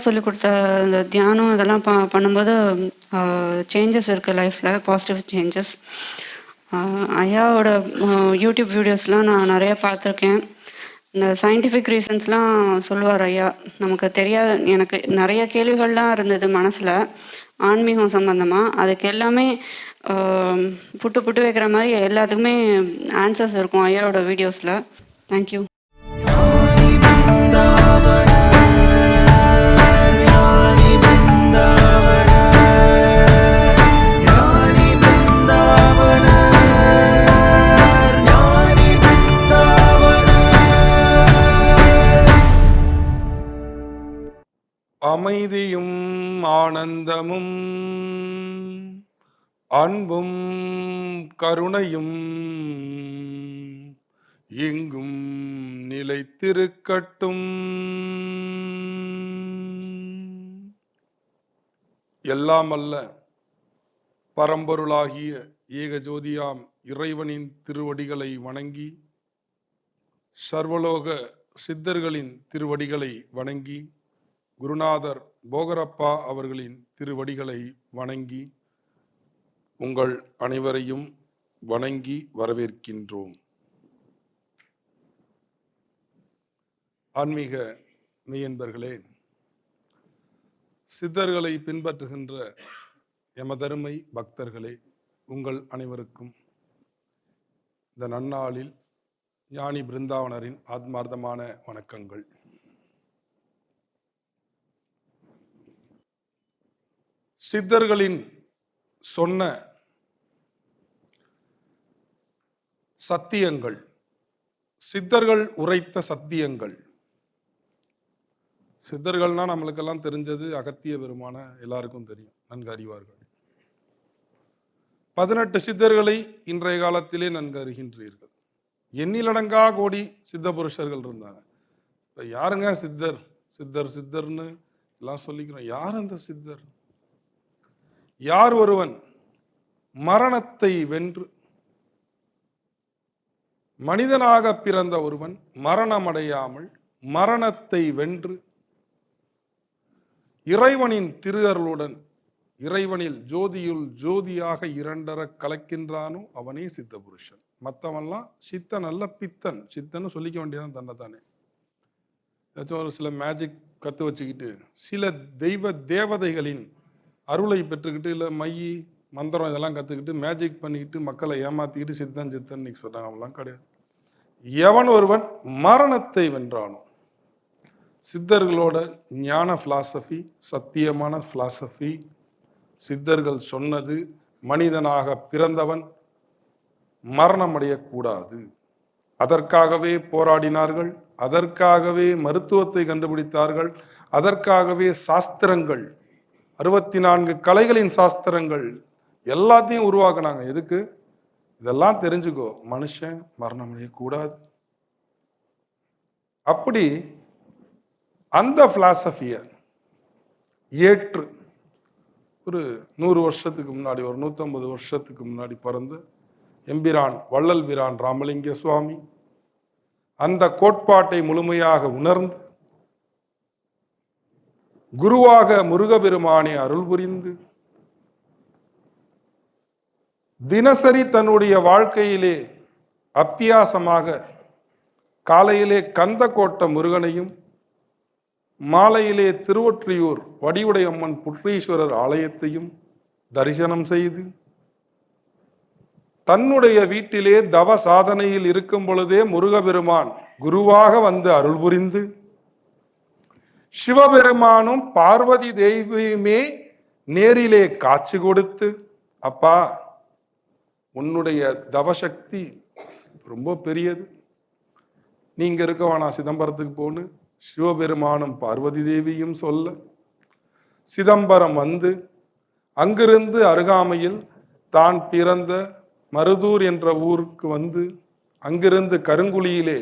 ஐயா சொல்லிக் கொடுத்த இந்த தியானம் இதெல்லாம் ப பண்ணும்போது சேஞ்சஸ் இருக்குது லைஃப்பில் பாசிட்டிவ் சேஞ்சஸ் ஐயாவோட யூடியூப் வீடியோஸ்லாம் நான் நிறையா பார்த்துருக்கேன். இந்த சயின்டிஃபிக் ரீசன்ஸ்லாம் சொல்லுவார் ஐயா. நமக்கு தெரியாத எனக்கு நிறைய கேள்விகள்லாம் இருந்தது மனசில் ஆன்மீகம் சம்மந்தமாக அதுக்கு எல்லாமே புட்டு புட்டு வைக்கிற மாதிரி எல்லாத்துக்குமே ஆன்சர்ஸ் இருக்கும் ஐயாவோட வீடியோஸில் தேங்க்யூ அமைதியும் ஆனந்தமும் அன்பும் கருணையும் எங்கும் நிலைத்திருக்கட்டும். எல்லாம் அல்ல பரம்பொருளாகிய ஏகஜோதியாம் இறைவனின் திருவடிகளை வணங்கி சர்வலோக சித்தர்களின் திருவடிகளை வணங்கி குருநாதர் போகரப்பா அவர்களின் திருவடிகளை வணங்கி உங்கள் அனைவரையும் வணங்கி வரவேற்கின்றோம். ஆன்மீக மெய்யன்பர்களே சித்தர்களை பின்பற்றுகின்ற எமதருமை பக்தர்களே உங்கள் அனைவருக்கும் இந்த நன்னாளில் ஞானி பிருந்தாவனரின் ஆத்மார்த்தமான வணக்கங்கள். சித்தர்களின் சொன்ன சத்தியங்கள் சித்தர்கள் உரைத்த சத்தியங்கள். சித்தர்கள்னா நம்மளுக்கெல்லாம் தெரிஞ்சது அகத்திய பெருமான எல்லாருக்கும் தெரியும் நன்கு அறிவார்கள். பதினெட்டு சித்தர்களை இன்றைய காலத்திலே நன்கு அறிகின்றீர்கள். எண்ணிலடங்கா கோடி சித்த புருஷர்கள் இருந்தாங்க. இப்போ யாருங்க சித்தர்? சித்தர் சித்தர்னு எல்லாம் சொல்லிக்கிறோம். யார் அந்த சித்தர்? யார் ஒருவன் மரணத்தை வென்று மனிதனாக பிறந்த ஒருவன் மரணமடையாமல் மரணத்தை வென்று இறைவனின் திருஅருளுடன் இறைவனில் ஜோதியுள் ஜோதியாக இரண்டர கலக்கின்றானோ அவனே சித்த புருஷன் மற்றவன்லாம் சித்தன் அல்ல பித்தன். சித்தன்னு சொல்லிக்க வேண்டியதான் தன்னை தானே ஏதாச்சும் ஒரு சில மேஜிக் கற்று வச்சுக்கிட்டு சில தெய்வ தேவதைகளின் அருளை பெற்றுக்கிட்டு இல்லை மையி மந்திரம் இதெல்லாம் கற்றுக்கிட்டு மேஜிக் பண்ணிக்கிட்டு மக்களை ஏமாத்திக்கிட்டு சித்தன் சித்தன் இன்னைக்கு சொல்கிறாங்க அவங்களாம் கிடையாது. எவன் ஒருவன் மரணத்தை வென்றானோ சித்தர்களோட ஞான ஃபிலாசபி சத்தியமான ஃபிலாசபி சித்தர்கள் சொன்னது மனிதனாக பிறந்தவன் மரணமடையக்கூடாது. அதற்காகவே போராடினார்கள் அதற்காகவே மருத்துவத்தை கண்டுபிடித்தார்கள் அதற்காகவே சாஸ்திரங்கள் அறுபத்தி நான்கு கலைகளின் சாஸ்திரங்கள் எல்லாத்தையும் உருவாக்குனாங்க. எதுக்கு? இதெல்லாம் தெரிஞ்சுக்கோ. மனுஷன் மரணம் அடையக்கூடாது. அப்படி அந்த பிலாசபிய ஏற்று ஒரு நூறு வருஷத்துக்கு முன்னாடி ஒரு நூற்றம்பது வருஷத்துக்கு முன்னாடி பிறந்த எம்பிரான் வள்ளல் பிரான் ராமலிங்க சுவாமி அந்த கோட்பாட்டை முழுமையாக உணர்ந்து குருவாக முருகபெருமானை அருள் புரிந்து. தினசரி தன்னுடைய வாழ்க்கையிலே அப்பியாசமாக காலையிலே கந்தக்கோட்ட முருகனையும் மாலையிலே திருவொற்றியூர் வடிவுடையம்மன் புற்றீஸ்வரர் ஆலயத்தையும் தரிசனம் செய்து தன்னுடைய வீட்டிலே தவ சாதனையில் இருக்கும் பொழுதே முருகபெருமான் குருவாக வந்து அருள் புரிந்து. சிவபெருமானும் பார்வதி தேவியுமே நேரிலே காட்சி கொடுத்து அப்பா உன்னுடைய தவசக்தி ரொம்ப பெரியது. நீங்க இருக்க வேணாம் சிதம்பரத்துக்கு போன்னு. சிவபெருமானும் பார்வதி தேவியும் சொல்ல சிதம்பரம் வந்து அங்கிருந்து அருகாமையில் தான் பிறந்த மருதூர் என்ற ஊருக்கு வந்து அங்கிருந்து கருங்குழியிலே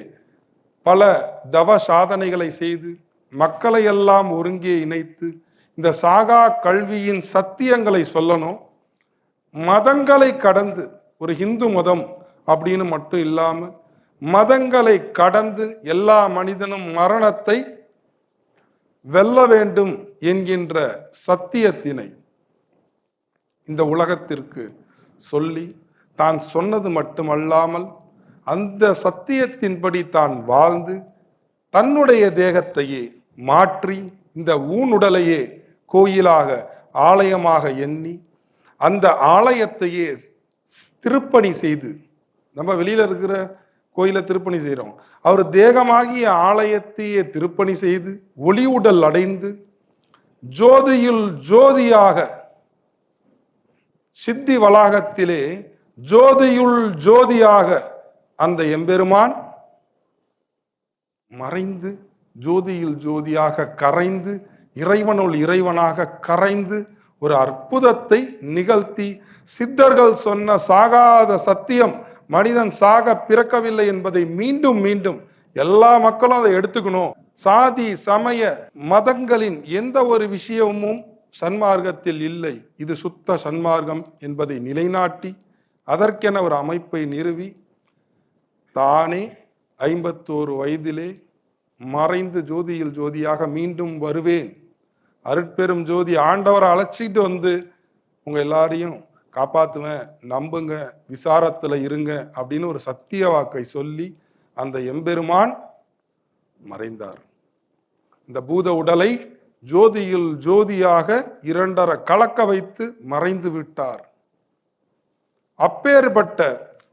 பல தவ சாதனைகளை செய்து மக்களை எல்லாம் ஒருங்கே இணைத்து இந்த சாகா கல்வியின் சத்தியங்களை சொல்லணும். மதங்களை கடந்து ஒரு ஹிந்து மதம் அப்படின்னு மட்டும் இல்லாம மதங்களை கடந்து எல்லா மனிதனும் மரணத்தை வெல்ல வேண்டும் என்கின்ற சத்தியத்தினை இந்த உலகத்திற்கு சொல்லி தான் சொன்னது மட்டுமல்லாமல் அந்த சத்தியத்தின்படி தான் வாழ்ந்து தன்னுடைய தேகத்தையே மாற்றி இந்த ஊனுடலையே கோயிலாக ஆலயமாக எண்ணி அந்த ஆலயத்தையே திருப்பணி செய்து நம்ம வெளியில் இருக்கிற கோயிலை திருப்பணி செய்கிறோம் அவர் தேகமாகிய ஆலயத்தையே திருப்பணி செய்து ஒளி உடல் அடைந்து ஜோதியில் ஜோதியாக சித்தி வளாகத்திலே ஜோதியுள் ஜோதியாக அந்த எம்பெருமான் மறைந்து ஜோதியில் ஜோதியாக கரைந்து இறைவனுள் இறைவனாக கரைந்து ஒரு அற்புதத்தை நிகழ்த்தி சித்தர்கள் சொன்ன சாகாத சத்தியம் மனிதன் சாக பிறக்கவில்லை என்பதை மீண்டும் மீண்டும் எல்லா மக்களும் அதை எடுத்துக்கணும். சாதி சமய மதங்களின் எந்த ஒரு விஷயமும் சன்மார்க்கத்தில் இல்லை. இது சுத்த சன்மார்க்கம் என்பதை நிலைநாட்டி அதற்கென ஒரு அமைப்பை நிறுவி தானே ஐம்பத்தோரு வயதிலே மறைந்து ஜோதியில் ஜோதியாக மீண்டும் வருவேன். அருட்பெரும் ஜோதி ஆண்டவரை அழைச்சிட்டு வந்து உங்க எல்லாரையும் காப்பாத்துவேன் நம்புங்க விசாரத்துல இருங்க அப்படின்னு ஒரு சத்திய வாக்கை சொல்லி அந்த எம்பெருமான் மறைந்தார். இந்த பூத உடலை ஜோதியில் ஜோதியாக இரண்டர கலக்க வைத்து மறைந்து விட்டார். அப்பேற்பட்ட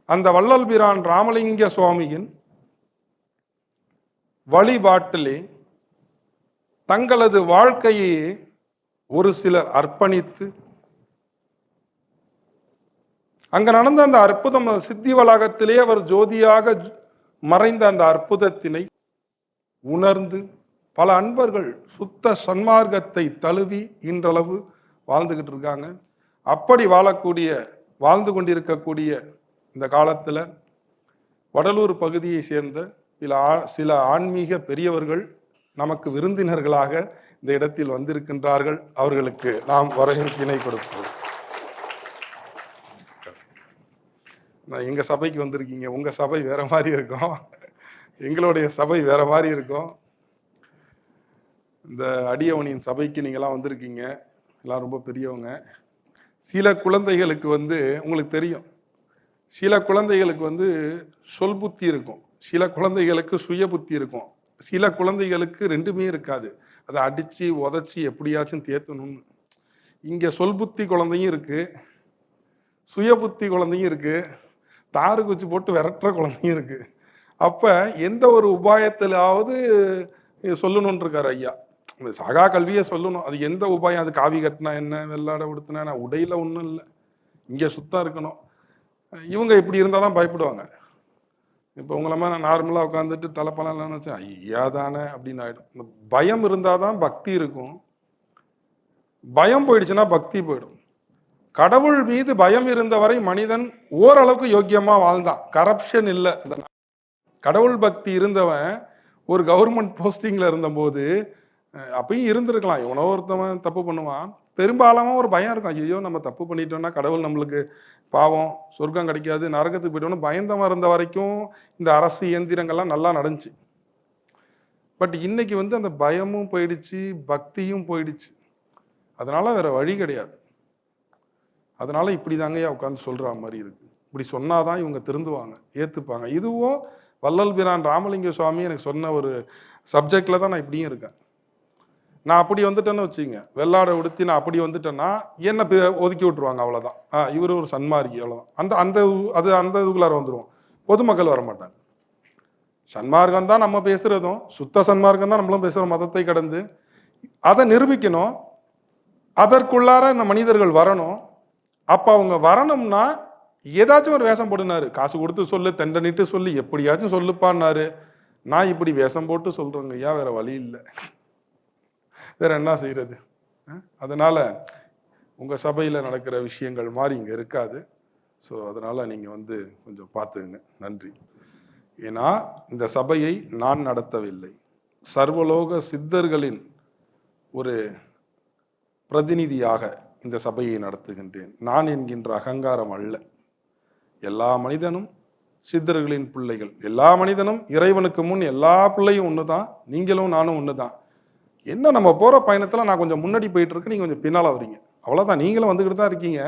அந்த வள்ளல்பிரான் ராமலிங்க சுவாமியின் வழிபாட்டிலே தங்களது வாழ்க்கையையே ஒரு சிலர் அர்ப்பணித்து அங்க நடந்த அந்த அற்புதம் சித்தி வளாகத்திலே அவர் ஜோதியாக மறைந்த அந்த அற்புதத்தினை உணர்ந்து பல அன்பர்கள் சுத்த சன்மார்க்கத்தை தழுவி இன்றளவு வாழ்ந்துகிட்டு இருக்காங்க. அப்படி வாழக்கூடிய வாழ்ந்து கொண்டிருக்கக்கூடிய இந்த காலத்தில் வடலூர் பகுதியை சேர்ந்த சில ஆ- சில ஆன்மீக பெரியவர்கள் நமக்கு விருந்தினர்களாக இந்த இடத்தில் வந்திருக்கின்றார்கள். அவர்களுக்கு நாம் வரவேற்பினை கொடுப்போம். நான் எங்கள் சபைக்கு வந்திருக்கீங்க? உங்கள் சபை வேற மாதிரி இருக்கும். எங்களுடைய சபை வேற மாதிரி இருக்கும். இந்த அடியவனின் சபைக்கு நீங்களாம் வந்திருக்கீங்க. எல்லாம் ரொம்ப பெரியவங்க. சில குழந்தைகளுக்கு வந்து உங்களுக்கு தெரியும். சில குழந்தைகளுக்கு வந்து சொல் புத்தி இருக்கும். சில குழந்தைகளுக்கு சுய புத்தி இருக்கும். சில குழந்தைகளுக்கு ரெண்டுமே இருக்காது. அதை அடித்து உதச்சி எப்படியாச்சும் தேத்தணும்னு. இங்கே சொல் புத்தி குழந்தையும் இருக்குது சுய புத்தி குழந்தையும் இருக்குது தாறு குச்சி போட்டு விரட்டுற குழந்தையும் இருக்குது அப்போ எந்த ஒரு உபாயத்திலாவது சொல்லணும்னு ஐயா. இந்த சகா கல்வியை சொல்லணும். அது எந்த உபாயம்? அது காவி கட்டினா என்ன? வெள்ளாடை உடுத்தினா நான் உடையில ஒன்றும் இல்லை. இங்கே சுத்தம் இருக்கணும். இவங்க இப்படி இருந்தால் தான் பயப்படுவாங்க. இப்போ உங்களை மாதிரி நான் நார்மலாக உட்காந்துட்டு தலைப்பலாம் நினச்சேன் ஐயா தானே அப்படின்னு ஆகிடும் இந்த பயம் இருந்தால் தான் பக்தி இருக்கும். பயம் போயிடுச்சுன்னா பக்தி போயிடும். கடவுள் மீது பயம் இருந்த வரை மனிதன் ஓரளவுக்கு யோக்கியமாக வாழ்ந்தான். கரப்ஷன் இல்லை. கடவுள் பக்தி இருந்தவன் ஒரு கவர்மெண்ட் போஸ்டிங்கில் இருந்தபோது அப்பயும் இருந்திருக்கலாம். எவனோ ஒருத்தவன் தப்பு பண்ணுவான். பெரும்பாலான ஒரு பயம் இருக்கும். ஐயோ நம்ம தப்பு பண்ணிட்டோம்னா கடவுள் நம்மளுக்கு பாவம் சொர்க்கம் கிடைக்காது நரகத்துக்கு போயிட்டோம்னு பயந்தமாக இருந்த வரைக்கும் இந்த அரசு இயந்திரங்கள்லாம் நல்லா நடந்துச்சு. பட் இன்னைக்கு வந்து அந்த பயமும் போயிடுச்சு பக்தியும் போயிடுச்சு. அதனால வேற வழி கிடையாது. அதனால இப்படி தாங்கய்யா உட்காந்து சொல்ற மாதிரி இருக்கு. இப்படி சொன்னாதான் இவங்க திருந்துவாங்க ஏத்துப்பாங்க. இதுவும் வல்லல் பிரான் ராமலிங்க சுவாமி எனக்கு சொன்ன ஒரு சப்ஜெக்ட்ல தான் நான் இப்படியும் இருக்கேன். நான் அப்படி வந்துட்டேன்னு வச்சுங்க வெள்ளாடை உடுத்தி நான் அப்படி வந்துட்டேன்னா என்ன ஒதுக்கி விட்டுருவாங்க அவ்வளோதான் ஆ இவர் ஒரு சன்மார்க்கி அவ்வளோதான் அந்த அந்த அது அந்த இதுக்குள்ளார வந்துருவோம். பொதுமக்கள் வர மாட்டாங்க சன்மார்க்கம் தான் நம்ம பேசுகிறதும் சுத்த சன்மார்க்கம் தான் நம்மளும் பேசுகிற மதத்தை கடந்து அதை நிரூபிக்கணும். அதற்குள்ளார இந்த மனிதர்கள் வரணும். அப்போ அவங்க வரணும்னா ஏதாச்சும் ஒரு வேஷம் போடுனாரு. காசு கொடுத்து சொல்லு தண்டனிட்டு சொல்லி எப்படியாச்சும் சொல்லுப்பான்னாரு. நான் இப்படி வேஷம் போட்டு சொல்கிறேங்க ஐயா வேற வழி இல்லை. வேற என்ன செய்யறது? அதனால் அதனால உங்க சபையில நடக்கிற விஷயங்கள் மாதிரி இங்க இருக்காது. ஸோ அதனால நீங்க வந்து கொஞ்சம் பார்த்துங்க நன்றி. ஏன்னா இந்த சபையை நான் நடத்தவில்லை. சர்வலோக சித்தர்களின் ஒரு பிரதிநிதியாக இந்த சபையை நடத்துகின்றேன். நான் என்கின்ற அகங்காரம் அல்ல. எல்லா மனிதனும் சித்தர்களின் பிள்ளைகள். எல்லா மனிதனும் இறைவனுக்கு முன் எல்லா பிள்ளையும் ஒன்று தான் நீங்களும் நானும் ஒன்று தான் என்ன நம்ம போகிற பயணத்தில் நான் கொஞ்சம் முன்னாடி போயிட்டு இருக்கேன் நீங்கள் கொஞ்சம் பின்னால் வரீங்க அவ்வளோதான் நீங்களும் வந்துக்கிட்டு தான் இருக்கீங்க.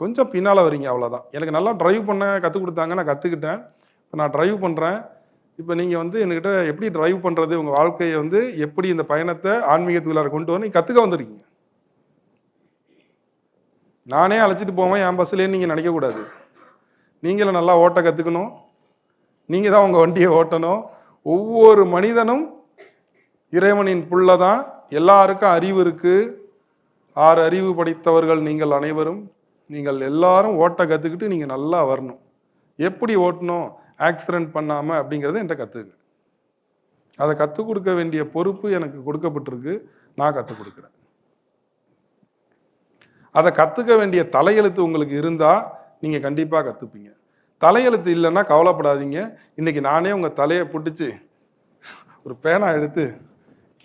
கொஞ்சம் பின்னால் வரீங்க அவ்வளோதான் எனக்கு நல்லா ட்ரைவ் பண்ண கற்றுக் கொடுத்தாங்க நான் கற்றுக்கிட்டேன் இப்போ நான் ட்ரைவ் பண்ணுறேன் இப்போ நீங்கள் வந்து என்கிட்ட எப்படி ட்ரைவ் பண்ணுறது உங்கள் வாழ்க்கையை வந்து எப்படி இந்த பயணத்தை ஆன்மீகத்துக்குள்ளார கொண்டு வந்து நீங்கள் கற்றுக்க வந்திருக்கீங்க? நானே அழைச்சிட்டு போவேன் என் பஸ்லேன்னு நீங்கள் நினைக்கக்கூடாது நீங்களும் நல்லா ஓட்ட கற்றுக்கணும் நீங்கள் தான் உங்கள் வண்டியை ஓட்டணும். ஒவ்வொரு மனிதனும் இறைவனின் புள்ள தான் எல்லாருக்கும் அறிவு இருக்கு. ஆறு அறிவு படைத்தவர்கள் நீங்கள் அனைவரும். நீங்கள் எல்லாரும் ஓட்ட கற்றுக்கிட்டு நீங்கள் நல்லா வரணும். எப்படி ஓட்டணும்? ஆக்சிடென்ட் பண்ணாமல் அப்படிங்கிறத என்கிட்ட கற்றுக்குங்க அதை கற்றுக் கொடுக்க வேண்டிய பொறுப்பு எனக்கு கொடுக்கப்பட்டிருக்கு. நான் கற்றுக் கொடுக்குறேன். அதை கற்றுக்க வேண்டிய தலையெழுத்து உங்களுக்கு இருந்தால் நீங்கள் கண்டிப்பாக கற்றுப்பீங்க தலையெழுத்து இல்லைன்னா கவலைப்படாதீங்க. இன்னைக்கு நானே உங்கள் தலையை பிடிச்சி ஒரு பேனா எடுத்து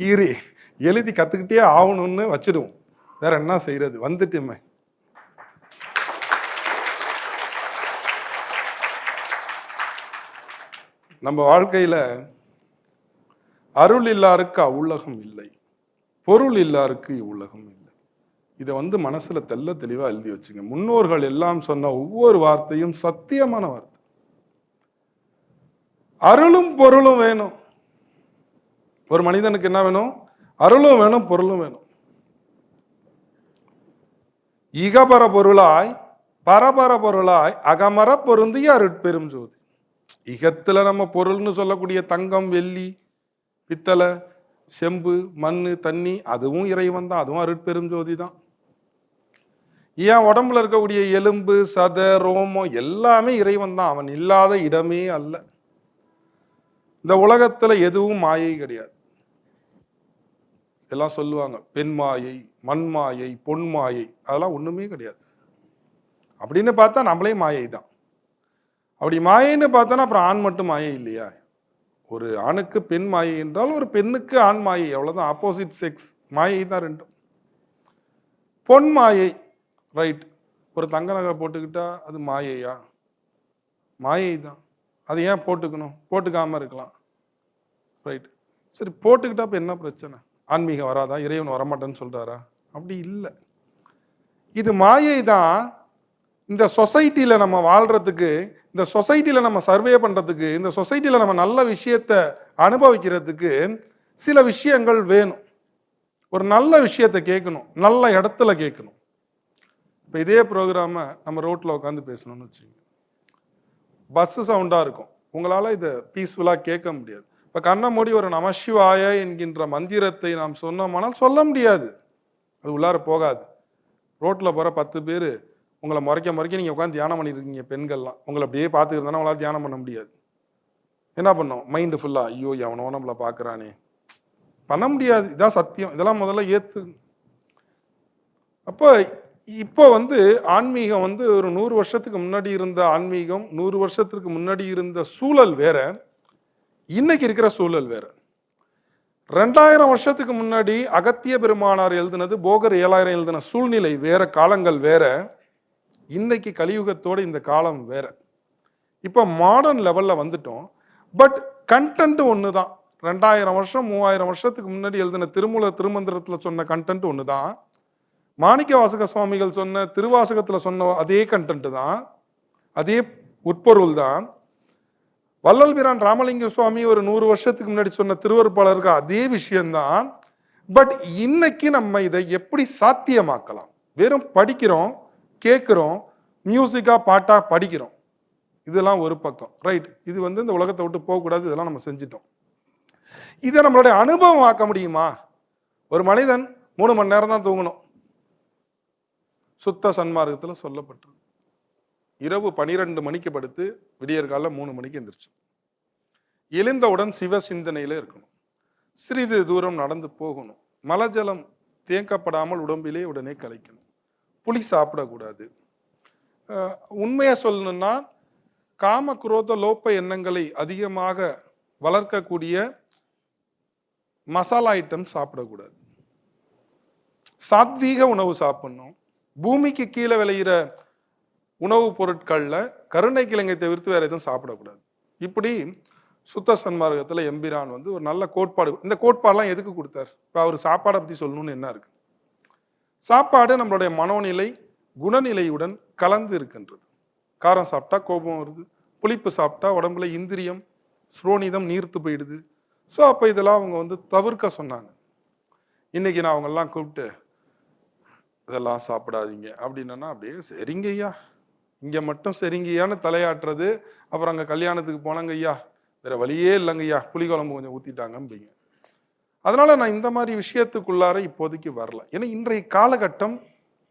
கீறி எழுதி கற்றுக்கிட்டே ஆகணும்னு வச்சிடுவோம். வேற என்ன செய்யறது வந்துட்டுமே. நம்ம வாழ்க்கையில அருள் இல்லாருக்கு அவ்வுலகம் இல்லை. பொருள் இல்லாருக்கு இவ்வுலகம் இல்லை. இதை வந்து மனசுல தெல்ல தெளிவா எழுதி வச்சுங்க. முன்னோர்கள் எல்லாம் சொன்ன ஒவ்வொரு வார்த்தையும் சத்தியமான வார்த்தை. அருளும் பொருளும் வேணும். ஒரு மனிதனுக்கு என்ன வேணும்? அருளும் வேணும் பொருளும் வேணும். இகபர பொருளாய் பரபர பொருளாய் அகமர பொருந்திய அருட்பெரும் ஜோதி. இகத்துல நம்ம பொருள்னு சொல்லக்கூடிய தங்கம் வெள்ளி பித்தளை செம்பு மண் தண்ணி அதுவும் இறைவன் தான் அதுவும் அருட்பெரும் ஜோதி தான். ஏன் உடம்புல இருக்கக்கூடிய எலும்பு சத ரோமம் எல்லாமே இறைவன் தான். அவன் இல்லாத இடமே அல்ல. இந்த உலகத்துல எதுவும் மாயை கிடையாது. எல்லாம் சொல்லுவாங்க. பெண் மாயை மண் மாயை பொன் மாயை. அதெல்லாம் ஒன்றுமே கிடையாது. அப்படின்னு பார்த்தா நம்மளே மாயை தான். அப்படி மாயைன்னு பார்த்தோன்னா அப்புறம் ஆண் மட்டும் மாயை இல்லையா? ஒரு ஆணுக்கு பெண் மாயை என்றால் ஒரு பெண்ணுக்கு ஆண் மாயை. அவ்வளவுதான். ஆப்போசிட் செக்ஸ் மாயை தான் ரெண்டும். பொன் மாயை. ரைட் ஒரு தங்க நகை போட்டுக்கிட்டா அது மாயையா? மாயை தான். அது ஏன் போட்டுக்கணும்? போட்டுக்காமல் இருக்கலாம். ரைட் சரி போட்டுக்கிட்டா இப்போ என்ன பிரச்சனை? ஆன்மீகம் வராதா? இறைவன் வரமாட்டேன்னு சொல்கிறாரா அப்படி இல்லை. இது மாயை தான் இந்த சொசைட்டியில் நம்ம வாழ்கிறதுக்கு இந்த சொசைட்டியில் நம்ம சர்வே பண்ணுறதுக்கு இந்த சொசைட்டியில் நம்ம நல்ல விஷயத்தை அனுபவிக்கிறதுக்கு சில விஷயங்கள் வேணும். ஒரு நல்ல விஷயத்தை கேட்கணும். நல்ல இடத்துல கேட்கணும். இப்போ இதே ப்ரோக்ராமை நம்ம ரோட்டில் உட்காந்து பேசணும்னு வச்சுக்கோங்க. பஸ்ஸு சவுண்டாக இருக்கும். உங்களால் இதை பீஸ்ஃபுல்லாக கேட்க முடியாது. இப்போ கண்ணை மூடி ஒரு நமசிவாய என்கின்ற மந்திரத்தை நாம் சொன்னோமானால் சொல்ல முடியாது. அது உள்ளார போகாது. ரோட்டில் போகிற பத்து பேர் உங்களை முறைக்க முறைக்க நீங்கள் உட்காந்து தியானம் பண்ணியிருக்கீங்க பெண்கள்லாம். உங்களை அப்படியே பார்த்துக்கிறதானா உங்களால் தியானம் பண்ண முடியாது. என்ன பண்ணோம்? மைண்டு ஃபுல்லாக ஐயோ எவனோ நம்மளை பார்க்குறானே. பண்ண முடியாது. இதான் சத்தியம். இதெல்லாம் முதல்ல ஏற்று அப்போ இப்போ வந்து ஆன்மீகம் வந்து ஒரு நூறு வருஷத்துக்கு முன்னாடி இருந்த ஆன்மீகம் நூறு வருஷத்துக்கு முன்னாடி இருந்த சூழல் வேற. இன்னைக்கு இருக்கிற சூழல் வேற. ரெண்டாயிரம் வருஷத்துக்கு முன்னாடி அகத்திய பெருமானார் எழுதினது போகர் ஏழாயிரம் எழுதின சூழ்நிலை வேற காலங்கள் வேற. இன்னைக்கு கலியுகத்தோட இந்த காலம் வேற. இப்போ மாடர்ன் லெவலில் வந்துட்டோம். பட் கண்டென்ட் ஒன்று தான் ரெண்டாயிரம் வருஷம் மூவாயிரம் வருஷத்துக்கு முன்னாடி எழுதின திருமூல திருமந்திரத்தில் சொன்ன கண்டென்ட் ஒன்று தான் மாணிக்க வாசக சுவாமிகள் சொன்ன திருவாசகத்தில் சொன்ன அதே கண்டென்ட் தான். அதே உட்பொருள் தான் வள்ளல் பிரான் ராமலிங்க சுவாமி ஒரு நூறு வருஷத்துக்கு முன்னாடி சொன்ன திருவருப்பாளருக்கு அதே விஷயம்தான். பட் இன்னைக்கு நம்ம இதை எப்படி சாத்தியமாக்கலாம்? வெறும் படிக்கிறோம் கேட்குறோம் மியூசிக்கா பாட்டா படிக்கிறோம். இதெல்லாம் ஒரு பக்கம். ரைட் இது வந்து இந்த உலகத்தை விட்டு போகக்கூடாது இதெல்லாம் நம்ம செஞ்சிட்டோம். இதை நம்மளுடைய அனுபவம் ஆக்க முடியுமா? ஒரு மனிதன் மூணு மணி நேரம் தான் தூங்கணும். சுத்த சன்மார்க்கத்தில் சொல்லப்பட்டிருக்கு. இரவு பனிரெண்டு மணிக்கு படுத்து விடியற்கால மூணு மணிக்கு எந்திரிச்சு. எழுந்தவுடன் சிவ சிந்தனையில இருக்கணும். சிறிது தூரம் நடந்து போகணும். மலஜலம் தேங்கப்படாமல் உடம்பிலே உடனே கலைக்கணும். புளி சாப்பிடக்கூடாது. உண்மையை சொல்லணும்னா காம குரோத லோப்ப எண்ணங்களை அதிகமாக வளர்க்கக்கூடிய மசாலா ஐட்டம் சாப்பிடக்கூடாது. சாத்வீக உணவு சாப்பிடணும். பூமிக்கு கீழே விளையிற உணவுப் பொருட்களில் கருணை கிழங்கை தவிர்த்து வேற எதுவும் சாப்பிடக்கூடாது. இப்படி சுத்த சன்மார்க்கத்தில் எம்பிரான் வந்து ஒரு நல்ல கோட்பாடு இந்த கோட்பாடெலாம் எதுக்கு கொடுத்தார்? இப்போ அவர் சாப்பாடை பற்றி சொல்லணும்னு என்ன இருக்கு? சாப்பாடு நம்மளுடைய மனோநிலை குணநிலையுடன் கலந்து இருக்கின்றது. காரம் சாப்பிட்டா கோபம் வருது புளிப்பு சாப்பிட்டா உடம்புல இந்திரியம் ஸ்ரோனிதம் நீர்த்து போயிடுது. ஸோ அப்போ இதெல்லாம் அவங்க வந்து தவிர்க்க சொன்னாங்க. இன்னைக்கு நான் அவங்கெல்லாம் கூப்பிட்டு இதெல்லாம் சாப்பிடாதீங்க. அப்படின்னா அப்படியே சரிங்கய்யா. இங்கே மட்டும் சரிங்கய்யான்னு தலையாட்டுறது. அப்புறம் அங்கே கல்யாணத்துக்கு போனாங்க ஐயா வேற வழியே இல்லைங்க ஐயா புளிக்குழம்பு கொஞ்சம் ஊற்றிட்டாங்கம்பிங்க அதனால நான் இந்த மாதிரி விஷயத்துக்குள்ளார இப்போதைக்கு வரல. ஏன்னா இன்றைய காலகட்டம்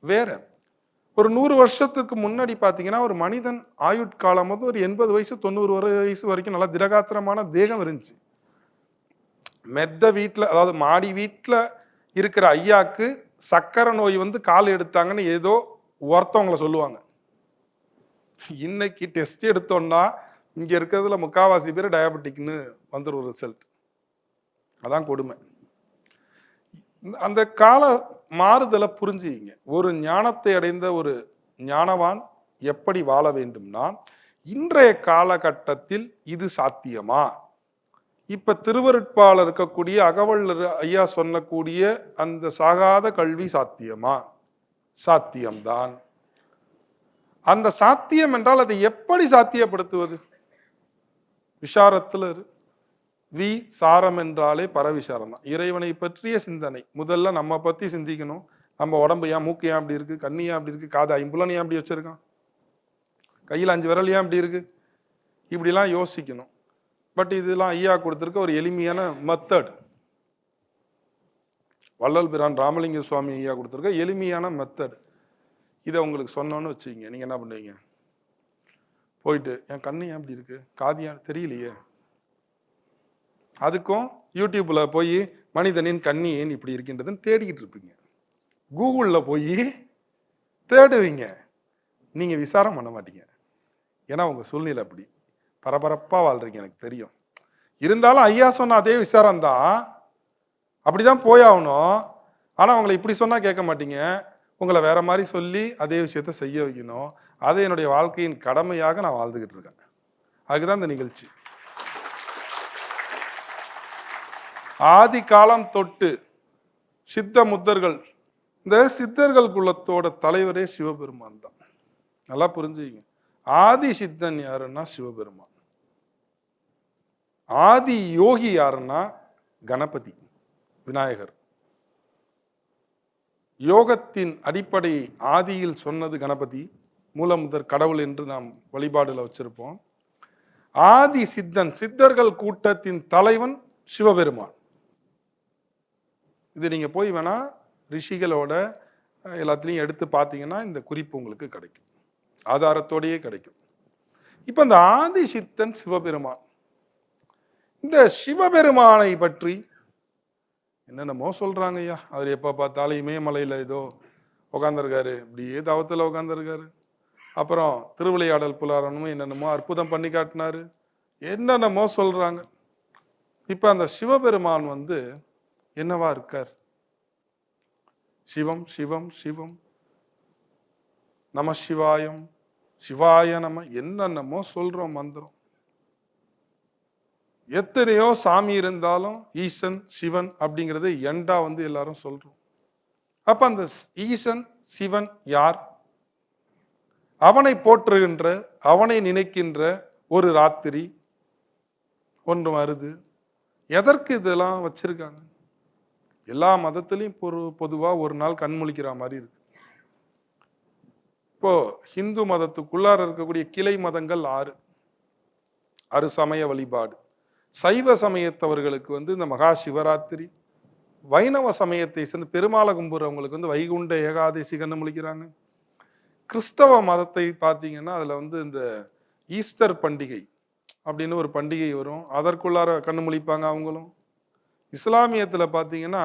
வேற. ஒரு நூறு வருஷத்துக்கு முன்னாடி பார்த்தீங்கன்னா ஒரு மனிதன் ஆயுட்காலம் வந்து ஒரு எண்பது வயசு தொண்ணூறு வயசு வரைக்கும் நல்லா திடகாத்திரமான தேகம் இருந்துச்சு. மெத்த வீட்டில் அதாவது மாடி வீட்டில் இருக்கிற ஐயாக்கு சக்கரை நோய் வந்து கால் எடுத்தாங்கன்னு ஏதோ ஒருத்தவங்கள சொல்லுவாங்க. இன்னைக்கு டெஸ்ட் எடுத்தோம்னா இங்கே இருக்கிறதுல முக்காவாசி பேர் டயபெட்டிக்னு வந்துடும் ரிசல்ட் அதான் கொடுமை. இந்த- அந்த கால மாறுதலை புரிஞ்சுக்கிங்க. ஒரு ஞானத்தை அடைந்த ஒரு ஞானவான் எப்படி வாழ வேண்டும்னா இன்றைய காலகட்டத்தில் இது சாத்தியமா? இப்ப திருவருட்பாளர் இருக்கக்கூடிய அகவல்லர் ஐயா சொன்னக்கூடிய அந்த சாகாத கல்வி சாத்தியமா? சாத்தியம்தான். அந்த சாத்தியம் என்றால் அதை எப்படி சாத்தியப்படுத்துவது? விசாரத்தில் வி சாரம் என்றாலே பரவிசாரம் தான். இறைவனை பற்றிய சிந்தனை. முதல்ல நம்ம பற்றி சிந்திக்கணும். நம்ம உடம்பு ஏன் மூக்கு ஏன் அப்படி இருக்குது கண்ணு ஏன் அப்படி இருக்கு? காது ஐம்புலன் ஏன் அப்படி வச்சுருக்கான்? கையில் அஞ்சு விரல் ஏன் அப்படி இருக்குது இப்படிலாம் யோசிக்கணும். பட் இதெல்லாம் ஐயா கொடுத்துருக்க ஒரு எளிமையான மெத்தட் வள்ளல் பிரான் ராமலிங்க சுவாமி ஐயா கொடுத்துருக்க எளிமையான மெத்தட் இதை உங்களுக்கு சொன்னோன்னு வச்சுக்கிங்க. நீங்கள் என்ன பண்ணுவீங்க? போயிட்டு என் கண்ணு ஏன் இப்படி இருக்குது காதியான்னு தெரியலையே? அதுக்கும் யூடியூப்பில் போய் மனிதனின் கண்ணி ஏன் இப்படி இருக்கின்றதுன்னு தேடிக்கிட்டு இருப்பீங்க. கூகுளில் போய் தேடுவீங்க. நீங்கள் விசாரம் பண்ண மாட்டீங்க. ஏன்னா உங்கள் சூழ்நிலை அப்படி. பரபரப்பாக வாழ்றீங்க எனக்கு தெரியும். இருந்தாலும் ஐயா சொன்ன அதே விசாரம் தான் அப்படிதான் போயாகணும். ஆனால் உங்களை இப்படி சொன்னால் கேட்க மாட்டீங்க. உங்களை வேற மாதிரி சொல்லி அதே விஷயத்த செய்ய வைக்கணும். அது என்னுடைய வாழ்க்கையின் கடமையாக நான் வாழ்ந்துக்கிட்டு இருக்கேன். அதுக்குதான் இந்த நிகழ்ச்சி. ஆதி காலம் தொட்டு சித்த முத்தர்கள் இந்த சித்தர்கள் குலத்தோட தலைவரே சிவபெருமான் தான். நல்லா புரிஞ்சுங்க ஆதி சித்தன் யாருன்னா சிவபெருமான். ஆதி யோகி யாருன்னா கணபதி விநாயகர். யோகத்தின் அடிப்படை ஆதியில் சொன்னது கணபதி மூலமுதற் கடவுள் என்று நாம் வழிபாடுல வச்சிருப்போம். ஆதி சித்தன் சித்தர்கள் கூட்டத்தின் தலைவன் சிவபெருமான். இது நீங்க போய் வேணா ரிஷிகளோட எல்லாத்திலையும் எடுத்து பார்த்தீங்கன்னா இந்த குறிப்பு உங்களுக்கு கிடைக்கும். ஆதாரத்தோடயே கிடைக்கும். இப்போ இந்த ஆதி சித்தன் சிவபெருமான். இந்த சிவபெருமானை பற்றி என்னென்னமோ சொல்கிறாங்க ஐயா. அவர் எப்போ பார்த்தாலும் இமயமலையில் ஏதோ உட்காந்துருக்காரு இப்படியே தவத்தில் உட்காந்துருக்காரு அப்புறம் திருவிளையாடல் புலாரனும் என்னென்னமோ அற்புதம் பண்ணி காட்டினாரு. என்னென்னமோ சொல்கிறாங்க இப்போ அந்த சிவபெருமான் வந்து என்னவா இருக்கார்? சிவம் சிவம் சிவம். நம சிவாயம். சிவாய நம. என்னென்னமோ சொல்கிறோம் மந்திரம். எத்தனையோ சாமி இருந்தாலும் ஈசன் சிவன் அப்படிங்கிறத எண்டா வந்து எல்லாரும் சொல்றோம். அப்ப அந்த ஈசன் சிவன் யார்? அவனை போற்றுகின்ற அவனை நினைக்கின்ற ஒரு ராத்திரி ஒன்று வருது. எதற்கு இதெல்லாம் வச்சிருக்காங்க? எல்லா மதத்திலையும் பொரு பொதுவாக ஒரு நாள் கண்மொழிக்கிற மாதிரி இருக்கு. இப்போ ஹிந்து மதத்துக்குள்ளார இருக்கக்கூடிய கிளை மதங்கள் ஆறு. அறுசமய வழிபாடு. சைவ சமயத்தவர்களுக்கு வந்து இந்த மகா சிவராத்திரி வைணவ சமயத்தை சேர்ந்து பெருமாளை கும்புறவங்களுக்கு வந்து வைகுண்ட ஏகாதசி கண்ணு முழிக்கிறாங்க. கிறிஸ்தவ மதத்தை பார்த்தீங்கன்னா அதில் வந்து இந்த ஈஸ்டர் பண்டிகை அப்படின்னு ஒரு பண்டிகை வரும். அதற்குள்ளார கண்ணு முழிப்பாங்க அவங்களும். இஸ்லாமியத்தில் பார்த்தீங்கன்னா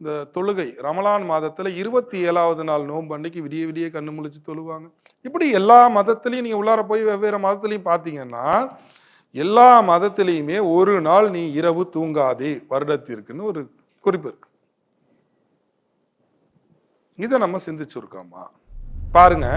இந்த தொழுகை ரமலான் மாதத்தில் இருபத்தி ஏழாவது நாள் நோம்பு அன்னைக்கு விடிய விடிய கண்ணு முழிச்சு தொழுவாங்க. இப்படி எல்லா மதத்துலேயும் நீங்கள் உள்ளார போய் வெவ்வேறு மதத்துலேயும் பார்த்தீங்கன்னா எல்லா மதத்திலையுமே ஒரு நாள் நீ இரவு தூங்காதே வருடத்திற்குன்னு ஒரு குறிப்பு இருக்கு. இதை நம்ம சிந்திச்சிருக்கோமா? பாருங்க.